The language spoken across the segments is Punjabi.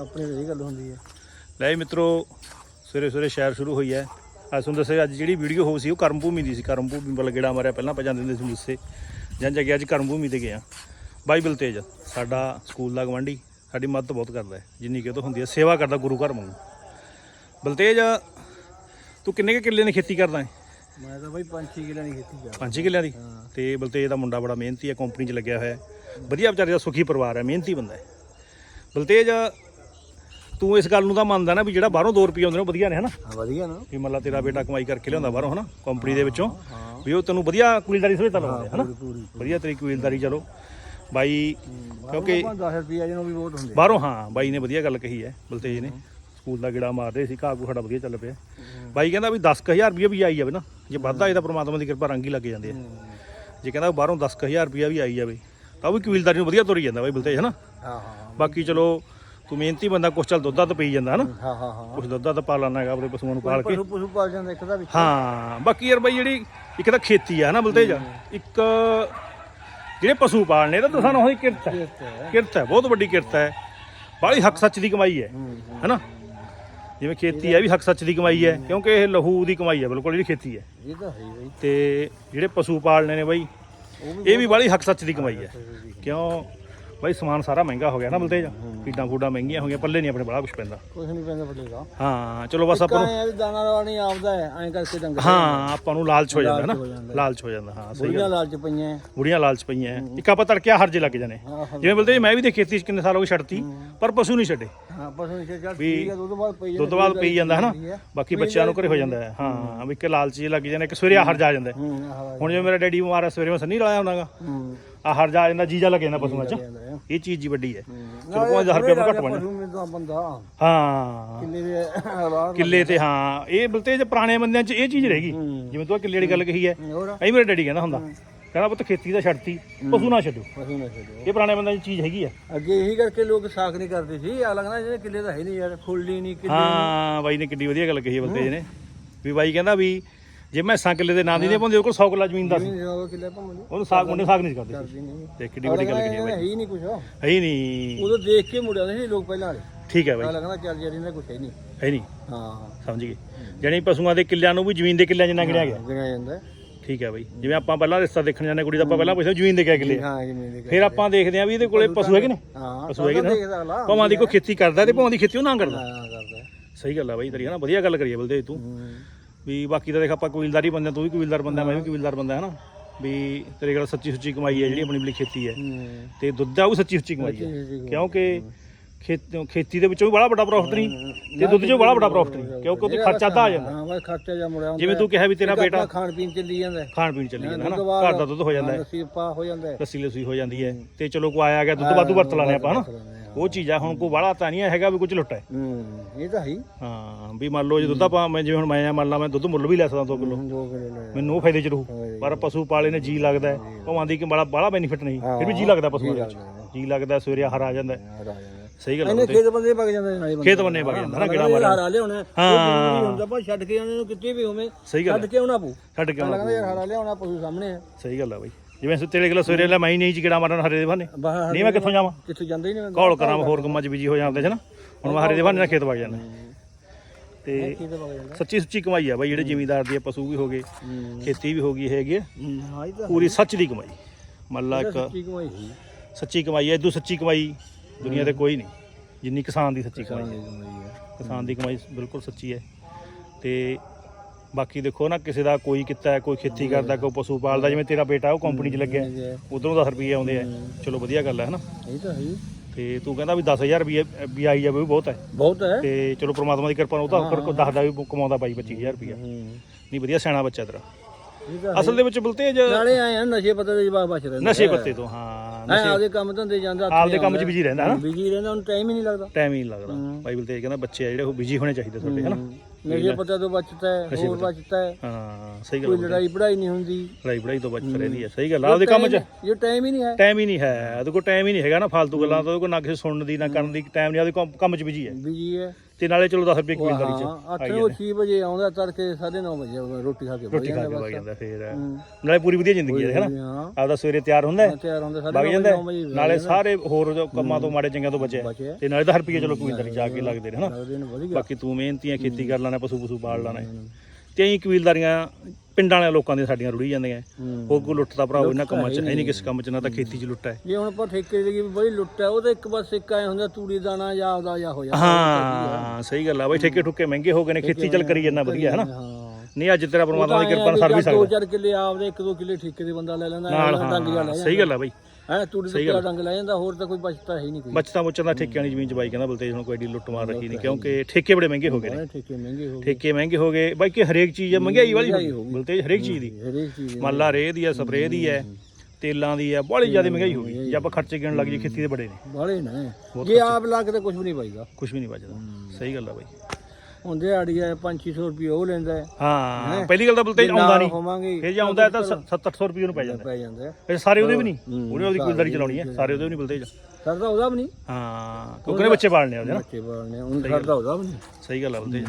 ਆਪਣੀ ਤਾਂ ਇਹ ਗੱਲ ਹੁੰਦੀ ਹੈ। ਲੈ ਜੀ ਮਿੱਤਰੋ ਸਵੇਰੇ ਸਵੇਰੇ ਸ਼ਹਿਰ ਸ਼ੁਰੂ ਹੋਈ ਹੈ। ਅੱਜ ਤੁਹਾਨੂੰ ਦੱਸਿਆ ਅੱਜ ਜਿਹੜੀ ਵੀਡੀਓ ਹੋ ਸੀ ਉਹ ਕਰਮ ਭੂਮੀ ਦੀ ਸੀ। ਕਰਮ ਭੂਮੀ ਵੱਲ ਗੇੜਾ ਮਾਰਿਆ ਪਹਿਲਾਂ ਆਪਾਂ ਜਾਂਦੇ ਹੁੰਦੇ ਸੀ ਮੂਸੇ। ਜਾਂ ਜਗਿਆ ਅੱਜ ਕਰਮ ਭੂਮੀ ਤੇ ਗਏ ਆ ਬਾਈਬਲ ਤੇਜ ਸਾਡਾ ਸਕੂਲ ਦਾ ਗਵਾਂਢੀ ਸਾਡੀ ਮਦਦ ਬਹੁਤ ਕਰਦਾ ਹੈ। ਜਿੰਨੀ ਕਿ ਤੋਂ ਹੁੰਦੀ ਹੈ ਸੇਵਾ ਕਰਦਾ ਗੁਰੂ ਘਰ ਵਾਂਗੂ। ਬਲਤੇਜ ਤੂੰ ਕਿੰਨੇ ਕੁ ਕਿੱਲੇ ਨੇ ਖੇਤੀ ਕਰਦਾ ਹੈ? ਮੈਂ ਤਾਂ ਬਾਈ 5-6 ਕਿੱਲਾ ਨਹੀਂ ਖੇਤੀ ਕਰ ਪੰਜ ਛੇ ਕਿੱਲਿਆਂ ਦੀ। ਤੇ ਬਲਤੇਜ ਦਾ ਮੁੰਡਾ ਬੜਾ ਮਿਹਨਤੀ ਹੈ ਕੰਪਨੀ 'ਚ ਲੱਗਿਆ ਹੋਇਆ ਹੈ। ਵਧੀਆ ਵਿਚਾਰੇ ਦਾ ਸੁਖੀ ਪਰਿਵਾਰ ਹੈ ਮਿਹਨਤੀ ਬੰਦਾ ਹੈ। ਬਲਤੇਜ ਤੂੰ ਇਸ ਗੱਲ ਨੂੰ ਤਾਂ ਮੰਨਦਾ ਨਾ ਵੀ ਜਿਹੜਾ ਬਾਹਰੋਂ 2 ਰੁਪਏ ਆਉਂਦੇ ਨੇ ਉਹ ਵਧੀਆ ਨੇ ਹਨਾ? ਹਾਂ ਵਧੀਆ ਨਾ। ਵੀ ਮੰਨ ਲਾ ਤੇਰਾ ਬੇਟਾ ਕਮਾਈ ਕਰਕੇ ਲਿਆਉਂਦਾ ਬਾਹਰੋਂ ਹਨਾ? ਕੰਪਨੀ ਦੇ ਵਿੱਚੋਂ। ਵੀ ਉਹ ਤੈਨੂੰ ਵਧੀਆ ਕੁਇਲਦਾਰੀ ਸਵੇਤਾ ਲਾਉਂਦੇ ਹਨਾ? ਵਧੀਆ ਤੇਰੀ ਕੁਇਲਦਾਰੀ ਚਲੋ। ਬਾਈ ਕਿਉਂਕਿ 10 ਰੁਪਏ ਜਿਹਨੂੰ ਵੀ ਬਹੁਤ ਹੁੰਦੇ ਬਾਹਰੋਂ ਹਾਂ ਬਾਈ ਨੇ ਵਧੀਆ ਗੱਲ ਕਹੀ ਹੈ ਬਲਤੇਜ ਨੇ। ਸਕੂਲ ਦਾ ਗੇੜਾ ਮਾਰਦੇ ਸੀ ਘਾਹ ਸਾਡਾ ਵਧੀਆ ਚੱਲ ਪਿਆ। ਬਾਈ ਕਹਿੰਦਾ ਵੀ 10000 ਰੁਪਏ ਵੀ ਆਈ ਜਾਵੇ ਨਾ। ਜੇ ਵੱਧਦਾ ਇਹ ਤਾਂ ਪ੍ਰਮਾਤਮਾ ਦੀ ਕਿਰਪਾ ਰੰਗ ਹੀ ਲੱਗ ਜਾਂਦੇ ਆ। ਜੇ ਕਹਿੰਦਾ ਬਾਹਰੋਂ 10000 ਰੁਪਏ ਵੀ ਆਈ ਜਾਵੇ ਤਾਂ ਉਹ ਵੀ ਕੁਇਲਦਾਰੀ ਨੂੰ ਵਧੀਆ ਤੁਰੀ ਜਾਂਦਾ ਬਾਈ ਬਲਤੇਜ ਹਨਾ? ਹਾਂ ਹਾਂ। ਬਾਕੀ ਚਲੋ ਤੂੰ ਮਿਹਨਤੀ ਬੰਦਾ ਕੁਛ ਚੱਲ ਦੁੱਧਾ ਤਾਂ ਪਈ ਜਾਂਦਾ ਹਨਾ? ਹਾਂ ਹਾਂ ਹਾਂ ਕੁਛ ਦੁੱਧਾ ਤਾਂ ਪਾ ਲੈਣਾ ਹੈਗਾ ਆਪਣੇ ਪਸ਼ੂਆਂ ਨੂੰ ਪਾਲ ਕੇ। ਪਸ਼ੂ ਪਸ਼ੂ ਪਾਲ ਜਾਂਦਾ ਇੱਕ ਦਾ ਵਿੱਚ। ਹਾਂ ਬਾਕੀ ਯਾਰ ਬਾਈ ਜਿਹੜੀ ਇੱਕ ਤਾਂ ਖੇਤੀ ਆ ਨਾ ਬਲਤੇਜ? ਇੱਕ ਜਿਹੜੇ ਪਸ਼ੂ ਇਹਦਾ ਤਾਂ ਸਾਨੂੰ ਉਹੀ ਕਿਰਤ ਹੈ। ਕਿਰਤ ਹੈ। ਬਹੁਤ ਵੱਡੀ ਕਿਰਤ ਹੈ। ਬਾਹਲੀ ਹੱਕ ਸੱਚ ਦੀ ਕਮਾਈ ਹੈ ਹੈਨਾ? ਜਿਵੇਂ ਖੇਤੀ ਹੈ ਵੀ ਹੱਕ ਸੱਚ ਦੀ ਕਮਾਈ ਹੈ ਕਿਉਂਕਿ ਇਹ ਲਹੂ ਦੀ ਕਮਾਈ ਹੈ ਬਿਲਕੁਲ ਜਿਹੜੀ ਖੇਤੀ ਹੈ। ਇਹ ਤਾਂ ਹੈ ਹੀ ਬਾਈ। ਤੇ ਜਿਹੜੇ ਪਸ਼ੂ ਪਾਲਣੇ ਨੇ ਬਾਈ ਇਹ ਵੀ ਬਾਹਲੀ ਹੱਕ ਸੱਚ ਦੀ ਕਮਾਈ ਹੈ। ਕਿਉਂ? ਬਾਈ ਸਮਾਨ ਸਾਰਾ ਮਹਿੰਗਾ ਹੋ ਗਿਆ ਨਾ ਬਲਤੇਜ ਫੀਡਾਂ ਫੂਡਾਂ ਮਹਿੰਗੀਆਂ ਹੋ ਗਈਆਂ ਪੱਲੇ ਨਹੀਂ ਆਪਣੇ ਬੜਾ ਕੁਝ ਪੈਂਦਾ। ਕੁਝ ਨਹੀਂ ਪੈਂਦਾ ਪੜੇਗਾ ਹਾਂ ਚਲੋ ਬਸ ਆਪਾਂ ਨੂੰ ਵੀ ਦਾਣਾ ਨਹੀਂ ਆਪਦਾ ਹੈ ਐਂ ਕਰਕੇ ਡੰਗਰ ਹਾਂ ਆਪਾਂ ਨੂੰ ਲਾਲਚ ਹੋ ਜਾਂਦਾ ਨਾ। ਜਾਂਦਾ। ਲਾਲਚ ਹੋ ਜਾਂਦਾ ਹਾਂ ਸਹੀ ਬੁੜੀਆਂ ਲਾਲਚ ਪਈਆਂ। ਬੁੜੀਆਂ ਲਾਲਚ ਪਈਆਂ। ਇੱਕ ਆਪਾਂ ਤੜਕਿਆ ਹਰਜੇ ਲੱਗ ਜਾਣੇ। ਜਿਵੇਂ ਬਲਦੇ ਮੈਂ ਵੀ ਤੇ ਖੇਤੀ 'ਚ ਕਿੰਨੇ ਸਾਲ ਹੋ ਗਏ ਛੱਡਤੀ ਪਰ ਪਸ਼ੂ ਨਹੀਂ ਛੱਡੇ। ਹਾਂ ਪਸ਼ੂ ਨਹੀਂ ਵੀ ਠੀਕ ਹੈ ਦੁੱਧ ਬਾਅਦ ਪਈ ਦੁੱਧ ਬਾਅਦ ਪਈ ਜਾਂਦਾ ਹੈ। ਨਾ ਬਾਕੀ ਬੱਚਿਆਂ ਨੂੰ ਘਰੇ ਹੋ ਜਾਂਦਾ ਹੈ। ਹਾਂ ਵੀ ਇੱਕ ਲਾਲਚ ਲੱਗ ਜਾਂਦੇ ਇੱਕ ਸਵੇਰੇ ਆਹਰ ਜਾ ਜਾਂਦਾ। ਹੁਣ ਜਿਵੇਂ ਮੇਰਾ ਡੈਡੀ ਬਿਮਾਰ ਹੈ ਸਵੇਰੇ ਮੈਂ ਸੰਨੀ ਲਾਇਆ ਹੁੰਦਾਗਾ। ਹੂੰ ਆਹਰ ਜਾ ਜਾਂਦਾ ਜੀਜਾ ਲੱਗ ਜਾਂਦਾ ਪਸ਼ੂਆਂ 'ਚ। ਇਹ ਚੀਜ਼ ਜੀ ਵੱਡੀ ਹੈ। ਚਲੋ ਚਲੋ 5000 ਰੁਪਏ ਤੋਂ ਘੱਟ ਬਣ ਬੰਦਾ ਹਾਂ। ਦੇ ਕਿੱਲੇ ਤੇ ਹਾਂ। ਇਹ ਬਲਤੇ ਜੇ ਪੁਰਾਣੇ ਬੰਦਿਆਂ 'ਚ ਇਹ ਚੀਜ਼ ਰਹਿ ਗਈ। ਜਿਵੇਂ ਤੂੰ ਕਿੱਲੇ ਵਾਲੀ ਗੱਲ ਕਹੀ ਹੈ। ਹੋਰ ਐਂ ਮੇਰੇ ਡੈਡੀ ਕਹਿੰਦਾ ਹੁੰਦਾ। ਕਹਿੰਦਾ ਪੁੱਤ ਖੇਤੀ ਦਾ ਛੱਡਤੀ। ਪਸ਼ੂ ਨਾ ਛੱਡੋ। ਪਸ਼ੂ ਨਾ ਛੱਡੋ। ਇਹ ਪੁਰਾਣੇ ਬੰਦਿਆਂ 'ਚ ਚੀਜ਼ ਹੈਗੀ ਆ। ਅੱਗੇ ਇਹੀ ਕਰਕੇ ਲੋਕ ਸਾਖ ਨਹੀਂ ਕਰਦੇ ਸੀ। ਆ ਲੱਗਦਾ ਜਿਹੜੇ ਕਿੱਲੇ ਦਾ ਹੈ ਨਹੀਂ ਯਾਰ। ਖੁੱਲਦੀ ਨਹੀਂ ਕਿੱਲੇ ਹਾਂ ਬਾਈ ਨੇ ਕਿੱਡੀ ਵਧੀਆ ਗੱਲ ਕਹੀ ਹੈ ਬਲਤੇਜ ਨੇ। ਵੀ ਬਾਈ ਕਹਿੰਦਾ ਵੀ ਜੇ ਮੈਸਾਂ ਕਿੱਲੇ ਦੇ ਨਾਂ ਦੀ ਨਹੀਂ ਪਾਉਂਦੇ ਉਹ ਕੋਲ 100 ਕਿੱਲਾ ਜ਼ਮੀਨ ਦਾ ਸੀ। ਕਿੱਲੇ ਭੰਮਣੀ ਉਹਨੂੰ ਸਾਗ ਮੁੰਡੇ ਸਾਗ ਨਹੀਂ ਸੀ ਕਰਦੇ। ਨਹੀਂ। ਤੇ ਕਿੱਡੀ ਵੱਡੀ ਗੱਲ ਕਹੀ ਹੈ ਹੈ ਬਾਈ। ਹੀ ਨਹੀਂ ਕੁਛ। ਹੈ ਹੀ ਨਹੀਂ। ਉਦੋਂ ਦੇਖ ਕੇ ਮੁੜਿਆ ਸੀ ਲੋਕ ਪਹਿਲਾਂ ਵਾਲੇ। ਠੀਕ ਹੈ ਆ ਬਾਈ ਲੱਗਦਾ ਚੱਲ ਯਾਰ ਇਹਨਾਂ ਕੁਛ ਹੈ ਨਹੀਂ। ਹੈ ਨਹੀਂ। ਹਾਂ। ਸਮਝ ਗਏ। ਜਾਣੀ ਪਸ਼ੂਆਂ ਦੇ ਕਿੱਲਿਆਂ ਨੂੰ ਵੀ ਜ਼ਮੀਨ ਦੇ ਕਿੱਲਿਆਂ ਜਿੰਨਾ ਗਿਣਿਆ ਗਿਆ। ਜਾਂਦਾ। ਹੈ। ਠੀਕ ਹੈ ਬਾਈ। ਜਿਵੇਂ ਆਪਾਂ ਪਹਿਲਾਂ ਰਿਸ਼ਤਾ ਦੇਖਣ ਜਾਂਦੇ ਕੁੜੀ ਦਾ ਆਪਾਂ ਪਹਿਲਾਂ ਪੁੱਛਦੇ ਜ਼ਮੀਨ ਦੇ ਕਿਆ ਕਿੱਲੇ ਆ। ਹਾਂ ਜਿਵੇਂ ਦੇ ਫਿਰ ਆਪਾਂ ਦੇਖਦੇ ਆਂ ਵੀ ਇਹਦੇ ਕੋਲੇ ਪਸ਼ੂ ਹੈਗੇ ਨੇ। ਹਾਂ ਪਸ਼ੂ ਹੈਗੇ ਨੇ। ਦੇਖਦਾ ਅਗਲਾ। ਭਾਵਾਂ ਦੀ ਕੋਈ ਖੇਤੀ ਕਰਦਾ ਤੇ ਭਾਵਾਂ ਦੀ ਖੇਤੀ ਉਹ ਨਾ ਕਰਦਾ। ਹਾਂ ਕਰਦਾ। ਸਹੀ ਗੱਲ ਆ ਬਾਈ ਤੇਰੀ ਹਨਾ ਵਧੀਆ ਗੱਲ ਕਰੀਏ ਬਲਦੇ ਤੂੰ। ਹੂੰ। ਵੀ ਬਾਕੀ ਤਾਂ ਦੇਖ ਆਪਾਂ ਕੁਇਲਦਾਰੀ ਬੰਦੇ ਤੂੰ ਵੀ ਕੁਇਲਦਾਰ ਬੰਦਾ ਮੈਂ ਵੀ ਕੁਇਲਦਾਰ ਬੰਦਾ ਹੈ ਨਾ ਵੀ ਤੇਰੇ ਕੋਲ ਸੱਚੀ ਸੁੱਚੀ ਕਮਾਈ ਹੈ ਜਿਹੜੀ ਆਪਣੀ ਲਈ ਖੇਤੀ ਹੈ। ਤੇ ਦੁੱਧ ਦਾ ਉਹ ਸੱਚੀ ਸੁੱਚੀ ਕਮਾਈ ਹੈ। ਕਿਉਂਕਿ ਖੇਤ ਖੇਤੀ ਦੇ ਵਿੱਚੋਂ ਵੀ ਬੜਾ ਵੱਡਾ ਪ੍ਰੋਫਿਟ ਨਹੀਂ ਤੇ ਦੁੱਧ 'ਚੋਂ ਬੜਾ ਵੱਡਾ ਪ੍ਰੋਫਿਟ ਨਹੀਂ ਕਿਉਂਕਿ ਉਹਦੇ ਖਰਚਾ ਤਾਂ ਆ ਜਾਂਦਾ। ਹਾਂ ਬਸ ਖਰਚਾ ਜਾ ਮੁੜਿਆ ਜਿਵੇਂ ਤੂੰ ਕਿਹਾ ਵੀ ਤੇਰਾ ਬੇਟਾ ਖਾਣ ਪੀਣ ਚੱਲੀ ਜਾਂਦਾ। ਹੈ। ਖਾਣ ਪੀਣ ਚੱਲੀ ਜਾਂਦਾ ਹੈ ਨਾ ਦੁੱਧ ਬਾਅਦ ਘਰ ਦਾ ਦੁੱਧ ਹੋ ਜਾਂਦਾ। ਹੈ ਲੱਸੀ ਪਾ ਹੋ ਜਾਂਦਾ। ਹੈ ਲੱਸੀ ਲਸੀ ਹੋ ਜਾਂਦੀ ਹੈ। ਤੇ ਚਲੋ ਕੋ ਆਇਆ ਗਿਆ ਦੁੱਧ ਵਾਧੂ ਵਰਤ ਲਾਣੇ ਆਪਾਂ ਹਨਾ? ਉਹ ਚੀਜ਼ ਆ ਹੁਣ ਕੋ ਬਾਹਲਾ ਤਾਂ ਨਹੀਂ ਹੈਗਾ ਵੀ ਕੁਝ ਲੁੱਟਾ ਹੈ। ਹੂੰ ਇਹ ਤਾਂ ਹੀ ਹਾਂ। ਵੀ ਮੰਨ ਲਓ ਜੇ ਦੁੱਧ ਆਪਾਂ ਮੈਂ ਜਿਵੇਂ ਹੁਣ ਮੈਂ ਆ ਮੰਨ ਲਾ ਮੈਂ ਦੁੱਧ ਮੁੱਲ ਵੀ ਲੈ ਸਕਦਾ 2 ਕਿਲੋ। ਦੋ ਕਿਲੋ ਲੈ। ਮੈਨੂੰ ਉਹ ਫਾਇਦੇ ਚ ਰਹੂ। ਪਰ ਪਸ਼ੂ ਪਾਲੇ ਨੇ ਜੀ ਲੱਗਦਾ ਹੈ। ਉਹ ਆਂਦੀ ਕਿ ਬੜਾ ਬੜਾ ਬੈਨੀਫਿਟ ਨਹੀਂ ਫਿਰ ਵੀ ਜੀ ਲੱਗਦਾ ਪਸ਼ੂਆਂ ਦੇ ਵਿੱਚ ਜੀ ਲੱਗਦਾ ਸਵੇਰੇ ਹਰ ਆ ਜਾਂਦਾ ਹੈ। ਸਹੀ ਗੱਲ ਇਹਨੇ ਹੈ ਖੇਤ ਬੰਦੇ ਵਗ ਜਾਂਦੇ ਨੇ ਨਾਲੇ ਬੰਦੇ ਖੇਤ ਬੰਨੇ ਵਗ ਜਾਂਦਾ ਨਾ ਕਿਹੜਾ ਮਾਰਿਆ ਹਰਾ ਲਿਆਉਣਾ ਹਾਂ। ਹਾਂ। ਹੁੰਦਾ ਪਰ ਛੱਡ ਕੇ ਉਹਨਾਂ ਨੂੰ ਕਿਤੇ ਵੀ ਹੋਵੇ। ਸਹੀ ਗੱਲ ਛੱਡ ਕੇ ਆਉਣਾ ਪਊ। ਛੱਡ ਕੇ ਆਉਣਾ ਲੱਗਦਾ ਯਾਰ ਹਰਾ ਲਿਆਉਣਾ ਪਸ਼ੂ ਸਾਹਮਣੇ ਹੈ ਸਹੀ ਗੱਲ ਆ ਬਾਈ। ਜਿਵੇਂ ਸ- ਤੇਰੇ ਕੋਲ ਸਵੇਰੇ ਲੈ ਮੈਂ ਹੀ ਨਹੀਂ ਚ ਕਿਹੜਾ ਮਾਰਨ ਹਰੇ ਦੇ ਬਹਾਨੇ। ਬਾਹਰ ਨਹੀਂ ਮੈਂ ਕਿੱਥੋਂ ਜਾਵਾਂ? ਕਿੱਥੇ ਜਾਂਦੇ ਹੀ ਨਹੀਂ ਕੌਲ ਕਰਾਂ ਮੈਂ ਹੋਰ ਕੰਮਾਂ 'ਚ ਬਿਜ਼ੀ ਹੋ ਜਾਂਦੇ ਨਾ। ਹੁਣ ਮੈਂ ਹਰੇ ਦੇ ਬਹਾਨੇ ਨਾਲ ਖੇਤ ਵਗ ਜਾਂਦਾ। ਤੇ ਸੱਚੀ ਸੁੱਚੀ ਕਮਾਈ ਆ ਬਾਈ ਜਿਹੜੇ ਜ਼ਿਮੀਂਦਾਰ ਦੀ ਆ, ਪਸ਼ੂ ਵੀ ਹੋ ਗਏ ਹੂੰ। ਖੇਤੀ ਵੀ ਹੋ ਗਈ ਹੈਗੀ ਹੂੰ, ਹਾਂ ਪੂਰੀ ਸੱਚ ਦੀ ਕਮਾਈ। ਮੰਨ ਲਾ ਇੱਕ ਸੱਚੀ ਕਮਾਈ ਐ ਇਦੋਂ ਸੱਚੀ ਕਮਾਈ ਦੁਨੀਆ ਤੇ ਕੋਈ ਨਹੀਂ। ਜਿੰਨੀ ਕਿਸਾਨ ਦੀ ਸੱਚੀ ਹੈ। ਕਮਾਈ ਹੈ। ਕਿਸਾਨ ਦੀ ਕਮਾਈ ਬਿਲਕੁਲ ਸੱਚੀ ਹੈ। ਤੇ ਬਾਕੀ ਦੇਖੋ ਨਾ ਕਿਸੇ ਦਾ ਕੋਈ ਕਿੱਤਾ ਹੈ ਕੋਈ ਖੇਤੀ ਕਰਦਾ ਕੋਈ ਪਸ਼ੂ ਪਾਲਦਾ ਜਿਵੇਂ ਤੇਰਾ ਬੇਟਾ ਉਹ ਕੰਪਨੀ 'ਚ ਲੱਗਿਆ। ਉਧਰੋਂ 10 ਰੁਪਏ ਆਉਂਦੇ ਆ। ਚਲੋ ਵਧੀਆ ਗੱਲ ਹੈ ਹਨਾ? ਇਹ ਤਾਂ ਹੈ। ਤੇ ਤੂੰ ਕਹਿੰਦਾ ਵੀ 10000 ਰੁਪਏ ਵੀ ਆਈ ਜਾਵੇ ਵੀ ਬਹੁਤ ਹੈ ਬਹੁਤ ਹੈ। ਤੇ ਚਲੋ ਪ੍ਰਮਾਤਮਾ ਦੀ ਕਿਰਪਾ ਨਾਲ ਉਹ ਤਾਂ ਦੱਸਦਾ ਵੀ ਕਮਾਉਂਦਾ ਬਾਈ 25000 ਰੁਪਏ ਨਹੀਂ ਵਧੀਆ ਸਿਆਣਾ ਬੱਚਾ ਤੇਰਾ। ਅਸਲ ਦੇ ਵਿੱਚ ਬਲਤੇਜ ਨਾਲੇ ਆਏ ਆ ਨਸ਼ੇ ਪੱਤੇ ਦੇ ਜਵਾਬ ਬਚ ਰਹੇ ਨਸ਼ੇ ਪੱਤੇ ਤੋਂ ਹਾਂ ਹੈ ਆਪਦੇ ਕੰਮ ਧੰਦੇ ਜਾਂਦਾ ਆਪਦੇ ਕੰਮ 'ਚ ਬਿਜ਼ੀ ਰਹਿੰਦਾ ਹਨਾ? ਬਿਜ਼ੀ ਰਹਿੰਦਾ ਉਹਨੂੰ ਟਾਈਮ ਹੀ ਨਹੀਂ ਲੱਗਦਾ। ਟਾਈਮ ਹੀ ਨਹੀਂ ਲੱਗਦਾ। ਬਾਈ ਬਲਤੇਜ ਕਹਿੰਦਾ ਬੱਚੇ ਆ ਜਿਹੜੇ ਉਹ ਬਿਜ਼ੀ ਹੋਣੇ ਚਾਹੀਦੇ ਤੁਹਾਡੇ ਹਨਾ? ਨਸ਼ੇ ਪੱਤੇ ਤੋਂ ਬਚਦਾ ਹੈ ਹੋਰ ਬਚਦਾ ਹੈ। ਹਾਂ ਸਹੀ ਕੋਈ ਗੱਲ ਲੜਾਈ ਪੜਾਈ ਨਹੀਂ ਹੁੰਦੀ। ਲੜਾਈ ਬੜਾਈ ਤੋਂ ਬਚ ਰਹਿੰਦੀ ਹੈ ਸਹੀ ਗੱਲ ਆ ਉਹਦੇ ਕੰਮ 'ਚ ਇਹ ਟਾਈਮ ਹੀ ਨਹੀਂ ਹੈ। ਟਾਈਮ ਹੀ ਨਹੀਂ ਹੈ ਉਹਦੇ ਕੋਲ ਟਾਈਮ ਹੀ ਨਹੀਂ ਹੈਗਾ ਨਾ ਫालतू ਗੱਲਾਂ ਤੋਂ ਉਹਦੇ ਕੋਲ ਨਾ ਕਿਸੇ ਸੁਣਨ ਦੀ ਨਾ ਕਰਨ ਦੀ ਟਾਈਮ ਨਹੀਂ ਉਹਦੇ ਕੰਮ 'ਚ ਬਿਜ਼ੀ ਹੈ। ਬਿਜ਼ੀ ਹੈ। ਤੇ ਨਾਲੇ ਚਲੋ 10 ਰੁਪਏ ਕਬੀਲਦਾਰੀ ਚ ਹਾਂ ਆਈ ਨੂੰ 6 ਵਜੇ ਆਉਂਦਾ ਤੜਕੇ 9:30 ਵਜੇ ਰੋਟੀ ਖਾ ਕੇ ਵਗ ਰੋਟੀ ਖਾ ਜਾਂਦਾ ਕੇ ਵਗ ਬਸ ਜਾਂਦਾ ਫੇਰ। ਨਾਲੇ ਪੂਰੀ ਵਧੀਆ ਜ਼ਿੰਦਗੀ ਹੈ ਹੈਨਾ ਹਾਂ ਆਪਦਾ ਸਵੇਰੇ ਤਿਆਰ ਹੁੰਦਾ ਹੈ, ਤਿਆਰ ਹੁੰਦੇ ਵਗ ਸਾਡੇ ਜਾਂਦਾ 9 ਵਜੇ ਨਾਲੇ ਸਾਰੇ ਹੋਰ ਜੋ ਕੰਮਾਂ ਤੋਂ ਮਾੜੇ ਚੰਗਿਆਂ ਤੋਂ ਬਚਿਆ ਬਚੇ ਤੇ ਨਾਲੇ 10 ਰੁਪਏ ਚਲੋ ਕਬੀਲਦਾਰੀ ਜਾ ਕੇ ਲੱਗਦੇ ਨੇ ਹਨਾ ਲੱਗਦੇ ਨੇ ਵਧੀਆ। ਬਾਕੀ ਤੂੰ ਮਿਹਨਤੀਆਂ ਖੇਤੀ ਕਰ ਲੈਣਾ ਪਸ਼ੂ ਪਸ਼ੂ ਪਾਲ ਲੈਣਾ ਤੇ ਐਂ ਕਬੀਲਦਾਰੀਆਂ ਪਿੰਡਾਂ ਵਾਲੇ ਲੋਕਾਂ ਦੀਆਂ ਸਾਡੀਆਂ ਰੁੜੀ ਜਾਂਦੀਆਂ। ਹੋਰ ਕੋਈ ਲੁੱਟ ਦਾ ਭਰਾ ਇਹਨਾਂ ਕੰਮਾਂ 'ਚ ਹੈ ਨਹੀਂ। ਕਿਸੇ ਕੰਮ 'ਚ ਨਾ ਤਾਂ ਖੇਤੀ 'ਚ ਲੁੱਟ ਹੈ। ਜੇ ਹੁਣ ਆਪਾਂ ਠੇਕੇ ਦੀ ਵੀ ਬੜੀ ਲੁੱਟ ਹੈ ਉਹਦੇ ਇੱਕ ਬਸ ਇੱਕ ਐ ਹੁੰਦਾ ਤੂੜੀ ਦਾਣਾ ਜਾਂ ਆਪਦਾ ਜਾਂ ਹੋ ਜਾਂਦਾ। ਹਾਂ ਸਹੀ ਗੱਲ ਆ ਬਈ ਠੇਕੇ ਠੁੱਕੇ ਮਹਿੰਗੇ ਹੋ ਗਏ ਨੇ ਖੇਤੀ ਚੱਲ ਕਰੀ ਜਾਂਦਾ ਵਧੀਆ ਹਾਂ। ਨਹੀਂ ਅੱਜ ਤੇਰਾ ਪਰਮਾਤਮਾ ਦੀ ਕਿਰਪਾ ਨਾਲ ਸਰ ਵੀ ਦੋ ਸਕਦਾ ਚਾਰ ਕਿੱਲੇ ਆਪਦੇ ਇੱਕ ਦੋ ਕਿੱਲੇ ਠੇਕੇ ਦੇ ਬੰਦਾ ਲੈ ਲੈਂਦਾ ਨਾਲ ਡੰਗ ਜਾ ਲੈ ਹਾਂ ਸਹੀ ਗੱਲ ਆ ਬਈ। ਹੈ ਤੂੜੀ ਦੇ ਕਿੱਲਾ ਡੰਗ ਲੈ ਜਾਂਦਾ ਹੋਰ ਤਾਂ ਕੋਈ ਬਚਤਾ ਹੈ ਹੀ ਨਹੀਂ ਕੋਈ। ਬਚਤਾ ਮੁੱਚਾਂ ਦਾ ਠੇਕੇ ਵਾਲੀ ਜ਼ਮੀਨ 'ਚ ਬਾਈ ਕਹਿੰਦਾ ਬਲਤੇਜ ਹੁਣ ਕੋਈ ਏਡੀ ਲੁੱਟ ਮਾਰ ਰੱਖੀ ਨਹੀਂ ਕਿਉਂਕਿ ਠੇਕੇ ਬੜੇ ਮਹਿੰਗੇ ਹੋ ਗਏ ਨੇ। ਹਾਂ, ਠੇਕੇ ਮਹਿੰਗੇ ਹੋ ਗਏ। ਠੇਕੇ ਮਹਿੰਗੇ ਹੋ ਗਏ। ਬਾਈ ਕਿ ਹਰੇਕ ਚੀਜ਼ ਆ ਮਹਿੰਗਾਈ ਵਾਲੀ ਹੋ ਗਈ। ਬਲਤੇਜ ਹਰੇਕ ਚੀਜ਼ ਦੀ। ਹਰੇਕ ਚੀਜ਼ ਮੰਨ ਲਾ ਰੇਹ ਦੀ ਆ ਸਪਰੇਅ ਦੀ ਹੈ ਤੇਲਾਂ ਦੀ ਆ ਬੜੀ ਜ਼ਿਆਦਾ ਮਹਿੰਗਾਈ ਹੋ ਗਈ। ਜੇ ਆਪਾਂ ਖਰਚੇ ਗਿਣਨ ਲੱਗ ਜੀ ਖੇਤੀ ਦੇ ਬੜੇ ਨੇ। ਬਾਲੇ ਨੇ। ਜੇ ਆਪ ਲਾ ਕੇ ਤਾਂ ਕੁਝ ਵੀ ਨਹੀਂ ਪਾਈਗਾ ਕੁਝ ਵੀ ਨਹੀਂ ਬਚਦਾ। ਸਹੀ ਗੱਲ ਆ ਬਾਈ। ਹੁਣ ਦਿਹਾੜੀ ਆ 5-600 ਰੁਪਏ ਉਹ ਲੈਂਦਾ ਹੈ। ਹਾਂ ਪਹਿਲੀ ਗੱਲ ਤਾਂ ਬਲਤੇਜ ਆਉਂਦਾ ਨਹੀਂ। ਫਿਰ ਜੇ ਆਉਂਦਾ ਤਾਂ 7-800 ਰੁਪਏ ਨੂੰ ਪੈ ਜਾਂਦਾ ਪੈ ਜਾਂਦਾ। ਇਹ ਸਾਰੇ ਉਹਦੇ ਵੀ ਨਹੀਂ। ਉਹਨੇ ਉਹਦੀ ਕੁਲਦਾਰੀ ਚਲਾਉਣੀ ਹੈ ਸਾਰੇ ਉਹਦੇ ਵੀ ਨਹੀਂ ਬਲਤੇਜ ਸਰਦਾ ਉਹਦਾ ਵੀ ਨਹੀਂ। ਹਾਂ ਕਿਉਂਕਿ ਉਹਨੇ ਬੱਚੇ ਪਾਲਣੇ ਆ ਉਹਦੇ ਨਾ। ਬੱਚੇ ਬਾਲਨੇ ਹੁਣ ਸਰਦਾ ਉਹਦਾ ਵੀ ਨਹੀਂ। ਸਹੀ ਗੱਲ ਆ ਬਲਤੇਜ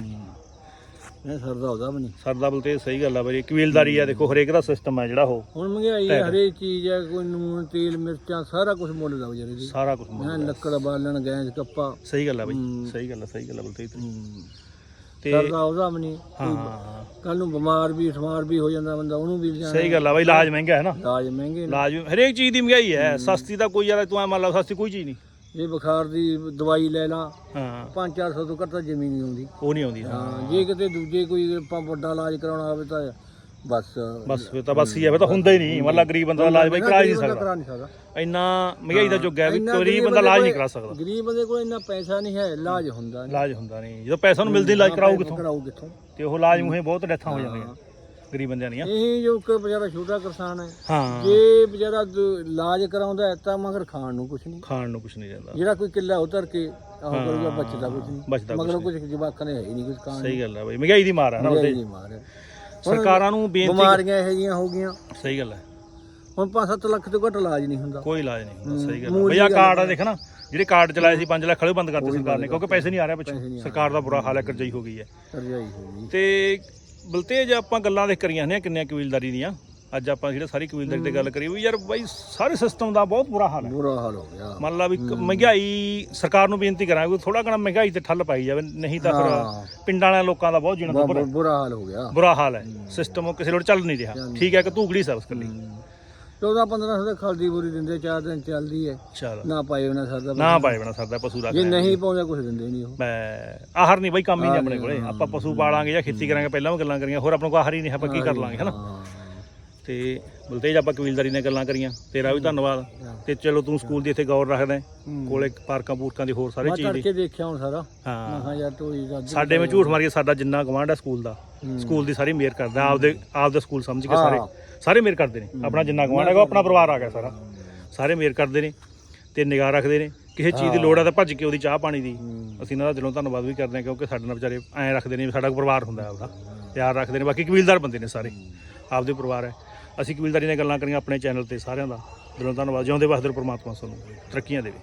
ਇਹ ਸਰਦਾ ਉਹਦਾ ਵੀ ਨਹੀਂ। ਸਰਦਾ ਬਲਤੇਜ ਸਹੀ ਗੱਲ ਆ ਬਾਈ ਕਬੀਲਦਾਰੀ ਆ ਦੇਖੋ ਹਰੇਕ ਦਾ ਸਿਸਟਮ ਹੈ ਜਿਹੜਾ ਉਹ। ਹੁਣ ਮਹਿੰਗਾਈ ਹਰੇਕ ਚੀਜ਼ ਹੈ ਕੋਈ ਨੂਨ ਤੇਲ ਮਿਰਚਾਂ ਸਾਰਾ ਕੁਝ ਮੁੱਲ ਦਾ ਵਿਚਾਰੇ ਦੀ। ਸਾਰਾ ਕੁਝ ਮੈਂ ਲੱਕੜ ਬਾਲਣ ਗੈਸ ਕੱਪਾ। ਸਹੀ ਗੱਲ ਆ ਬਾਈ ਸਹੀ ਗੱਲ ਆ ਸਹੀ ਗੱਲ ਆ ਬਲਤੇਜ ਤੇ ਸਰਦਾ ਉਹਦਾ ਵੀ ਨਹੀਂ ਹਾਂ ਕੱਲ ਨੂੰ ਬਿਮਾਰ ਵੀ ਠਮਾਰ ਵੀ ਹੋ ਜਾਂਦਾ ਬੰਦਾ ਉਹਨੂੰ ਵੀ ਜਾਣਾ। ਸਹੀ ਗੱਲ ਆ ਬਾਈ ਇਲਾਜ ਮਹਿੰਗਾ ਹੈ ਨਾ। ਇਲਾਜ ਮਹਿੰਗੇ ਨੇ। ਇਲਾਜ ਹਰੇਕ ਚੀਜ਼ ਦੀ ਮਹਿੰਗਾਈ ਹੈ ਸਸਤੀ ਤਾਂ ਕੋਈ ਯਾਰ ਤੂੰ ਐ ਮੰਨ ਲਾ ਸਸਤੀ ਕੋਈ ਚੀਜ਼ ਨਹੀਂ। ਜੇ ਬੁਖਾਰ ਦੀ ਦਵਾਈ ਲੈ ਲਾ ਹਾਂ। 5-400 ਤੋਂ ਘੱਟ ਤਾਂ ਜ਼ਮੀਨ ਨਹੀਂ ਆਉਂਦੀ ਉਹ ਨਹੀਂ ਆਉਂਦੀ। ਹਾਂ ਜੇ ਕਿਤੇ ਦੂਜੇ ਕੋਈ ਆਪਾਂ ਵੱਡਾ ਇਲਾਜ ਕਰਾਉਣਾ ਹੋਵੇ ਤਾਂ ਬਸ ਬਸ ਫਿਰ ਤਾਂ ਬਸ ਹੀ ਹੈ ਫਿਰ ਤਾਂ ਹੁੰਦਾ ਹੀ ਨਹੀਂ। ਮੰਨ ਲਾ ਗਰੀਬ ਬੰਦਾ ਦਾ ਇਲਾਜ ਬਾਈ ਕਰਾ ਹੀ ਨਹੀਂ ਸਕਦਾ। ਕਰਾ ਨਹੀਂ ਸਕਦਾ। ਇੰਨਾ ਮਹਿੰਗਾਈ ਦਾ ਯੁੱਗ ਹੈ ਵੀ ਇੰਨਾ ਗਰੀਬ ਬੰਦਾ ਇਲਾਜ ਨਹੀਂ ਕਰਾ ਸਕਦਾ। ਗਰੀਬ ਬੰਦੇ ਕੋਲ ਇੰਨਾ ਪੈਸਾ ਨਹੀਂ ਹੈ ਇਲਾਜ ਹੁੰਦਾ ਨਹੀਂ। ਇਲਾਜ ਹੁੰਦਾ ਨਹੀਂ। ਜਦੋਂ ਪੈਸਾ ਨੂੰ ਮਿਲਦੀ ਇਲਾਜ ਕਰਾਊ ਕਿੱਥੋਂ? ਤੇ ਉਹ ਇਲਾਜ ਮੂਹੇ ਬਹੁਤ ਡੈਥਾਂ ਹੋ ਜਾਂਦੀਆਂ ਗਰੀਬ ਬੰਦਿਆਂ ਦੀਆਂ। ਇਹ ਜੋ ਕਿ ਵਿਚਾਰਾ ਛੋਟਾ ਕਿਸਾਨ ਹੈ ਹਾਂ। ਜੇ ਵਿਚਾਰਾ ਦ- ਇਲਾਜ ਕਰਾਉਂਦਾ ਹੈ ਤਾਂ ਮਗਰ ਖਾਣ ਨੂੰ ਕੁਝ ਨਹੀਂ। ਖਾਣ ਨੂੰ ਕੁਝ ਨਹੀਂ ਜਾਂਦਾ। ਜਿਹੜਾ ਕੋਈ ਕਿੱਲਾ ਉਤਰ ਕੇ ਆਹ ਕਰੂਗਾ ਬਚਦਾ ਕੁਝ ਨਹੀਂ। ਬਚਦਾ ਕੁਛ ਮਗਰ ਕੁਝ ਜਵਾਕਾਂ ਨੇ ਹੈ ਹੀ ਨਹੀਂ ਕੁਝ ਖਾਣ ਸਹੀ ਗੱਲ ਹੈ ਬਾਈ ਮਹਿੰਗਾਈ ਦੀ ਮਾਰ ਹੈ ਨਾ ਉਹਦੇ। ਨਹੀਂ ਮਾਰ ਸਰਕਾਰਾਂ ਨੂੰ ਬੇਨਤੀ ਬਿਮਾਰੀਆਂ ਇਹੋ ਜਿਹੀਆਂ ਹੋ ਗਈਆਂ। ਸਹੀ ਗੱਲ ਹੈ। ਹੁਣ 5-7 ਲੱਖ ਤੋਂ ਘੱਟ ਇਲਾਜ ਨਹੀਂ ਹੁੰਦਾ। ਕੋਈ ਇਲਾਜ ਨਹੀਂ ਹੁੰਦਾ ਸਹੀ ਗੱਲ ਹੈ। ਬਈ ਕਾਰਡ ਆ ਦੇਖ ਨਾ ਜਿਹੜੇ ਕਾਰਡ ਚਲਾਏ ਸੀ 5 ਲੱਖ ਵਾਲੇ ਬੰਦ ਕਰਤੇ ਸਰਕਾਰ ਨੇ ਕਿਉਂਕਿ ਪੈਸੇ ਨਹੀਂ ਆ ਰਹੇ ਪਿੱਛੋਂ। ਸਰਕਾਰ ਦਾ ਬੁਰਾ ਹਾਲ ਹੈ ਕਰਜਾਈ ਹੋ ਗਈ ਹੈ। ਕਰਜਾਈ ਹੋ ਗਈ। ਤੇ ਬਲਤੇਜ ਆਪਾਂ ਗੱਲਾਂ ਦੇਖ ਕਰੀਆਂ ਨੇ ਕਿੰਨੀਆਂ ਕਬੀਲਦਾਰੀ ਦੀਆਂ। ਅੱਜ ਆਪਾਂ ਜਿਹੜੇ ਸਾਰੀ ਕਬੀਲਦਾਰੀ ਤੇ ਗੱਲ ਕਰੀ ਵੀ ਯਾਰ ਬਾਈ ਸਾਰੇ ਸਿਸਟਮ ਦਾ ਬਹੁਤ ਬੁਰਾ ਹਾਲ ਹੈ। ਬੁਰਾ ਹਾਲ ਹੋ ਗਿਆ। ਮੰਨ ਲਾ ਵੀ ਮਹਿੰਗਾਈ ਸਰਕਾਰ ਨੂੰ ਬੇਨਤੀ ਕਰਾਂਗੇ ਥੋੜਾ ਘਣਾ ਮਹਿੰਗਾਈ ਤੇ ਠੱਲ ਪਾਈ ਜਾਵੇ ਨਹੀਂ ਤਾਂ। ਫਿਰ ਪਿੰਡਾਂ ਵਾਲਿਆਂ ਲੋਕਾਂ ਦਾ ਬਹੁਤ ਜੀਣਾ ਬੁ- ਦੁੱਭਰ ਬੁ- ਬੁਰਾ ਹਾਲ ਹੋ ਗਿਆ। ਬੁਰਾ ਹਾਲ ਹੈ। ਸਿਸਟਮ ਕਿਸੇ ਲੋੜ ਚੱਲ ਨਹੀਂ ਰਿਹਾ। ਠੀਕ ਹੈ ਕਿ ਧੂਗੜੀ ਸਰਵਿਸ ਕਰ ਲਈ। 14-1500 ਦਾ ਖਲਦੀ ਬੁਰੀ ਦਿੰਦੇ ਚਾਰ ਦਿਨ ਚੱਲਦੀ ਹੈ। ਨਾ ਪਾਏ ਉਹਨਾਂ ਸਰਦਾ ਨਾ ਪਾਏ ਬਣਾ ਸਰਦਾ ਪਸ਼ੂ ਰੱਖ ਜੇ ਨਹੀਂ ਪਾਉਂਦੇ ਕੁਝ ਦਿੰਦੇ ਨਹੀਂ ਉਹ। ਮੈਂ ਆਹਰ ਨਹੀਂ ਬਾਈ ਕੰਮ ਹੀ ਨਹੀਂ ਆਪਣੇ ਕੋਲੇ। ਆਪਾਂ ਪਸ਼ੂ ਪਾਲਾਂਗੇ ਜਾਂ ਖੇਤੀ ਕਰਾਂਗੇ ਪਹਿਲਾਂ ਵੀ ਗੱਲਾਂ ਕਰੀਆਂ ਹੋਰ ਆਪਣੇ ਕੋਲ ਆਹਰ ਹੀ ਨਹੀਂ ਆਪਾਂ ਕੀ ਕਰ ਲਾਂਗੇ ਹਨਾ? ਤੇ ਬਲਤੇਜ ਆਪਾਂ ਕਬੀਲਦਾਰੀ ਨਾਲ ਗੱਲਾਂ ਕਰੀਆਂ ਤੇਰਾ ਵੀ ਧੰਨਵਾਦ। ਤੇ ਚਲੋ ਤੂੰ ਸਕੂਲ ਦੀ ਇੱਥੇ ਗੌਰ ਰੱਖਦਾ ਹੈ। ਕੋਲੇ ਪਾਰਕਾਂ ਪੂਰਕਾਂ ਦੀ ਹੋਰ ਸਾਰੇ ਮੈਂ ਚੀਜ਼ ਦੀ। ਕਰਕੇ ਦੇਖਿਆ ਹੁਣ ਸਾਰਾ। ਹਾਂ। ਮੈਂ ਕਿਹਾ ਯਾਰ ਤੋਈ ਦਾ ਸਾਡੇ ਵਿੱਚ ਝੂਠ ਮਾਰੀਏ ਸਾਡਾ ਜਿੰਨਾ ਗਵਾਂਢ ਹੈ ਸਕੂਲ ਦਾ ਸਕੂਲ ਦੀ ਸਾਰੀ ਮੇਰ ਕਰਦਾ ਆਪਦੇ ਆਪਦਾ ਸਕੂਲ ਸਮਝ ਕੇ ਸਾਰੇ ਸਾਰੇ ਮੇਰ ਕਰਦੇ ਨੇ। ਆਪਣਾ ਜਿੰਨਾ ਗਵਾਂਢ ਹੈਗਾ ਉਹ ਆਪਣਾ ਪਰਿਵਾਰ ਆ ਗਿਆ ਸਾਰਾ। ਸਾਰੇ ਮੇਰ ਕਰਦੇ ਨੇ ਤੇ ਨਿਗਾਹ ਰੱਖਦੇ ਨੇ। ਕਿਸੇ ਚੀਜ਼ ਦੀ ਲੋੜ ਆ ਤਾਂ ਭੱਜ ਕੇ ਉਹਦੀ ਚਾਹ ਪਾਣੀ ਦੀ। ਅਸੀਂ ਇਹਨਾਂ ਦਾ ਦਿਲੋਂ ਧੰਨਵਾਦ ਵੀ ਕਰਦੇ ਹਾਂ ਕਿਉਂਕਿ ਸਾਡੇ ਨਾਲ ਵਿਚਾਰੇ ਐਂ ਰੱਖਦੇ ਨੇ ਵੀ ਸਾਡਾ ਪਰਿਵਾਰ ਹੁੰਦਾ ਹੈ ਆਪਦਾ ਪਿਆਰ ਰੱਖਦੇ ਨੇ। ਬਾਕੀ ਕਬੀਲਦਾਰ ਬੰਦੇ ਨੇ ਸਾਰੇ। ਆਪਦੇ ਪਰਿਵਾਰ ਹੈ। ਅਸੀਂ ਕਬੀਲਦਾਰੀ ਨਾਲ ਗੱਲਾਂ ਕਰੀਆਂ ਆਪਣੇ ਚੈਨਲ ਤੇ ਸਾਰਿਆਂ ਦਾ। ਦਿਲੋਂ ਧੰਨਵਾਦ। ਜਿਉਂਦੇ ਵਸਦੇ ਰਹੋ ਪ੍ਰਮਾਤਮਾ ਸਾਨੂੰ, ਤਰੱਕੀਆਂ ਦੇਵੇ।